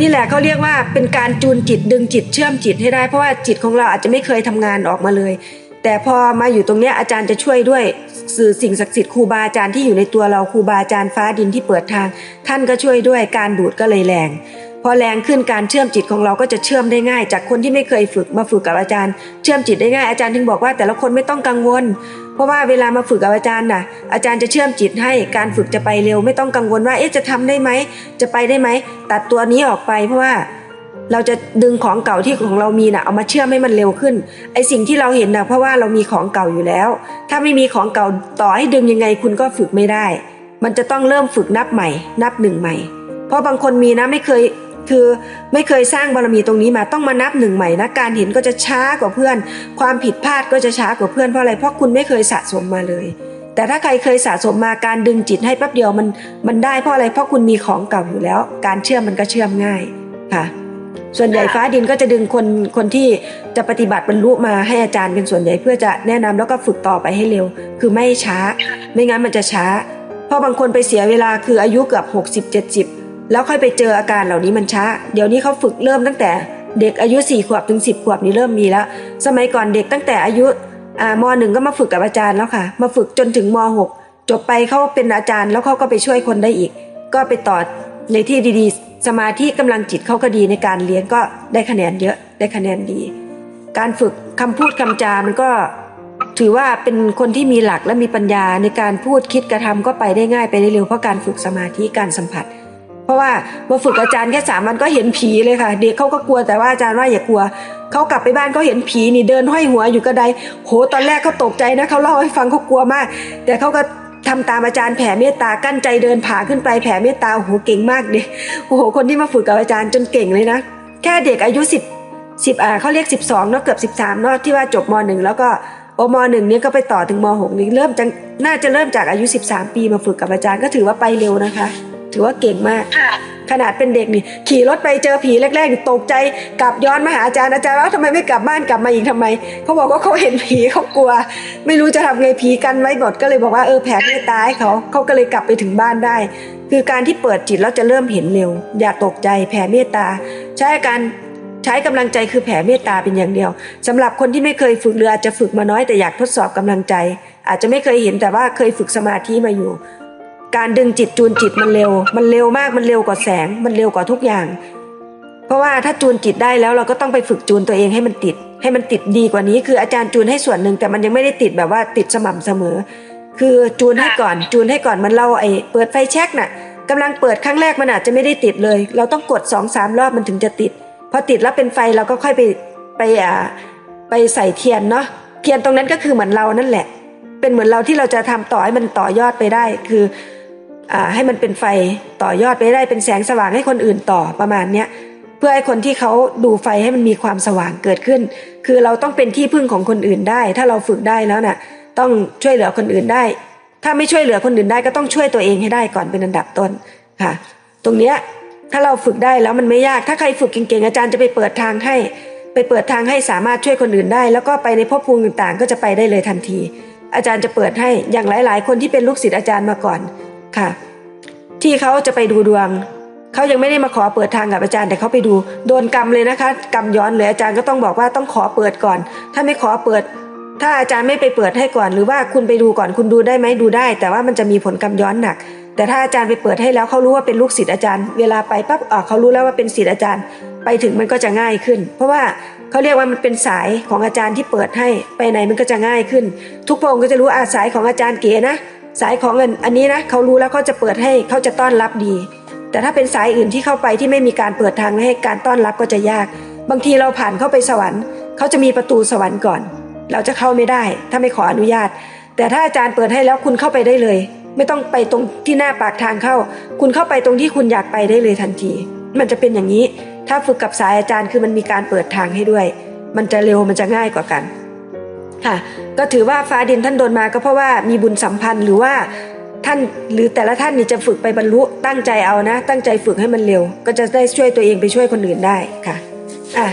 นี่แหละเขาเรียกว่าเป็นการจูนจิตดึงจิตเชื่อมจิตให้ได้ เพราะว่าจิตของเราอาจจะไม่เคยทำงานออกมาเลย แต่พอมาอยู่ตรงนี้อาจารย์จะช่วยด้วยสื่อสิ่งศักดิ์สิทธิ์ครูบาอาจารย์ที่อยู่ในตัวเราครูบาอาจารย์ฟ้าดินที่เปิดทาง ท่านก็ช่วยด้วยการดูดก็เลยแรง พอแรงขึ้นการเชื่อมจิตของเราก็จะเชื่อมได้ง่าย จากคนที่ไม่เคยฝึกมาฝึกกับอาจารย์ เชื่อมจิตได้ง่ายอาจารย์ถึงบอกว่าแต่ละคนไม่ต้องกังวล เพราะว่าเวลามาฝึกกับอาจารย์น่ะ อาจารย์จะเชื่อมจิตให้การฝึกจะไปเร็ว ไม่ต้องกังวลว่าเอ๊ะจะทำได้ไหมจะไปได้ไหมตัดตัวนี้ออกไปเพราะว่าเราจะดึงของเก่าที่ของเรามีน่ะเอามาเชื่อมให้มันเร็วขึ้นไอสิ่งที่เราเห็นน่ะเพราะว่าเรามีของเก่าอยู่แล้ว ถ้าไม่มีของเก่าต่อให้ดึงยังไงคุณก็ฝึกไม่ได้ มันจะต้องเริ่มฝึกนับใหม่ นับหนึ่งใหม่ เพราะบางคนมีนะไม่เคย คือไม่เคยสร้างบารมีตรงนี้มาต้องมานับหนึ่งใหม่นะการเห็นก็จะช้ากว่าเพื่อน ความผิดพลาดก็จะช้ากว่าเพื่อนเพราะอะไรเพราะคุณไม่เคยสะสมมาเลย แต่ถ้าใครเคยสะสมมาการดึงจิตให้แป๊บเดียวมันมันได้เพราะอะไรเพราะคุณมีของเก่าอยู่แล้ว การเชื่อมมันก็เชื่อมง่ายค่ะ ส่วนใหญ่ฟ้าดินก็จะดึงคนคนที่จะปฏิบัติบรรลุมาให้อาจารย์เป็นส่วนใหญ่เพื่อจะแนะนำแล้วก็ฝึกต่อไปให้เร็ว คือไม่ให้ช้า ไม่งั้นมันจะช้าเพราะบางคนไปเสียเวลาคืออายุเกือบ60 70 แล้วค่อยไปเจออาการเหล่านี้มันช้า เดี๋ยวนี้เขาฝึกเริ่มตั้งแต่เด็กอายุ4ขวบถึง 10 ขวบนี่เริ่มมีแล้ว สมัยก่อนเด็กตั้งแต่อายุอ่ามหนึ่งก็มาฝึกกับอาจารย์แล้วค่ะ มาฝึกจนถึงมหกจบไปเขาเป็นอาจารย์แล้วเขาก็ไปช่วยคนได้อีก ก็ไปต่อในที่ดีๆ สมาธิกำลังจิตเขาก็ดีในการเรียนก็ได้คะแนนเยอะได้คะแนนดี การฝึกคำพูดคำจามันก็ ถือว่าเป็นคนที่มีหลักและมีปัญญาในการพูดคิดกระทำก็ไปได้ง่ายไปได้เร็วเพราะการฝึกสมาธิการสัมผัส ราะว่ามาฝึกอาจารย์แค่สามวันก็เห็นผีเลยค่ะ เด็กเขาก็กลัวแต่ว่าอาจารย์ว่าอย่ากลัวเขากลับไปบ้านเขาเห็นผีนี่เดินห้อยหัวอยู่กระไดโหตอนแรกเขาตกใจนะเขาเล่าให้ฟังเขากลัวมาก แต่เขาก็ทำตามอาจารย์แผ่เมตตากั้นใจเดินผ่าขึ้นไปแผ่เมตตาโอ้โหเก่งมากเด็โอ้โหคนที่มาฝึกกับอาจารย์จนเก่งเลยนะ แค่เด็กอายุสิบสิบอ่าเขาเรียกสิบสองเนาะเกือบสิบสามเนาะที่ว่าจบมหนึ่งแล้วก็โอมหนึ่งเนี่ยก็ไปต่อถึงมหกนี่เริ่มจากน่าจะเริ่มจากอายุสิบสามปีมาฝึกกับอาจารย์ก็ถือว่าไปเร็วนะคะ ถือว่าเก่งมากค่ะขนาดเป็นเด็กนี่ขี่รถไปเจอผีแรกๆนี่ตกใจกลับย้อนมาหาอาจารย์อาจารย์ว่าทำไมไม่กลับบ้านกลับมาอีกทำไมเขาบอกว่าเขาเห็นผีเขากลัว ไม่รู้จะทำไงผีกันไว้หมดก็เลยบอกว่าเออแผ่เมตตาให้เขาเขาก็เลยกลับไปถึงบ้านได้ คือการที่เปิดจิตแล้วจะเริ่มเห็นเร็ว อย่าตกใจแผ่เมตตา ใช้การใช้กำลังใจคือแผ่เมตตาเป็นอย่างเดียวสำหรับคนที่ไม่เคยฝึกหรืออาจจะฝึกมาน้อยแต่อยากทดสอบกำลังใจ อาจจะไม่เคยเห็นแต่ว่าเคยฝึกสมาธิมาอยู่ การดึงจิตจูนจิตมันเร็ว มันเร็วมากมันเร็วกว่าแสง มันเร็วกว่าทุกอย่าง เพราะว่าถ้าจูนจิตได้แล้วเราก็ต้องไปฝึกจูนตัวเองให้มันติด ให้มันติดดีกว่านี้ คืออาจารย์จูนให้ส่วนหนึ่งแต่มันยังไม่ได้ติดแบบว่าติดสม่ำเสมอ คือจูนให้ก่อนจูนให้ก่อนมันเราไอ้เปิดไฟแช็กน่ะกำลังเปิดครั้งแรกมันอาจจะไม่ได้ติดเลย เราต้องกดสองสามรอบมันถึงจะติดพอติดแล้วเป็นไฟเราก็ค่อยไปไปอ่าไปใส่เทียนเนาะเทียนตรงนั้นก็คือเหมือนเรานั่นแหละ เป็นเหมือนเราที่เราจะทำต่อให้มันต่อยอดไปได้คืออ่า ให้มันเป็นไฟต่อยอดไปได้เป็นแสงสว่างให้คนอื่นต่อประมาณเนี้ยเพื่อให้คนที่เขาดูไฟให้มันมีความสว่างเกิดขึ้น คือเราต้องเป็นที่พึ่งของคนอื่นได้ ถ้าเราฝึกได้แล้วน่ะต้องช่วยเหลือคนอื่นได้ ถ้าไม่ช่วยเหลือคนอื่นได้ก็ต้องช่วยตัวเองให้ได้ก่อนเป็นอันดับต้นค่ะ ตรงเนี้ยถ้าเราฝึกได้แล้วมันไม่ยาก ถ้าใครฝึกเก่งๆอาจารย์จะไปเปิดทางให้ ไปเปิดทางให้สามารถช่วยคนอื่นได้ แล้วก็ไปในภพภูมิต่างๆ ก็จะไปได้เลยทันที อาจารย์จะเปิดให้อย่างหลาย ๆ คนที่เป็นลูกศิษย์อาจารย์มาก่อน ค่ะ ที่เขาจะไปดูดวงเขายังไม่ได้มาขอเปิดทางกับอาจารย์แต่เขาไปดูโดนกรรมเลยนะคะกรรมย้อนเลยอาจารย์ก็ต้องบอกว่าต้องขอเปิดก่อน ถ้าไม่ขอเปิด ถ้าอาจารย์ไม่ไปเปิดให้ก่อน หรือว่าคุณไปดูก่อนคุณดูได้ไหมดูได้ แต่ว่ามันจะมีผลกรรมย้อนหนัก แต่ถ้าอาจารย์ไปเปิดให้แล้วเขารู้ว่าเป็นลูกศิษย์อาจารย์ เวลาไปปั๊บเขารู้แล้วว่าเป็นศิษย์อาจารย์ ไปถึงมันก็จะง่ายขึ้น เพราะว่าเขาเรียกว่ามันเป็นสายของอาจารย์ที่เปิดให้ไปไหนมันก็จะง่ายขึ้น ทุกพระองค์ก็จะรู้อาสายของอาจารย์เก๋นะ สายของอันอันนี้นะเขารู้แล้วเขาจะเปิดให้เขาจะต้อนรับดี แต่ถ้าเป็นสายอื่นที่เข้าไปที่ไม่มีการเปิดทางให้การต้อนรับก็จะยาก บางทีเราผ่านเข้าไปสวรรค์เขาจะมีประตูสวรรค์ก่อน เราจะเข้าไม่ได้ ถ้าไม่ขออนุญาต แต่ถ้าอาจารย์เปิดให้แล้วคุณเข้าไปได้เลย ไม่ต้องไปตรงที่หน้าปากทางเข้า คุณเข้าไปตรงที่คุณอยากไปได้เลยทันที มันจะเป็นอย่างนี้ ถ้าฝึกกับสายอาจารย์คือมันมีการเปิดทางให้ด้วย มันจะเร็วมันจะง่ายกว่ากัน ค่ะ ก็ถือว่าฟ้าดินท่านโดนมาก็เพราะว่ามีบุญสัมพันธ์หรือว่าท่านหรือแต่ละท่านนี่จะฝึกไปบรรลุตั้งใจเอานะ ตั้งใจฝึกให้มันเร็ว ก็จะได้ช่วยตัวเองไปช่วยคนอื่นได้ค่ะอะ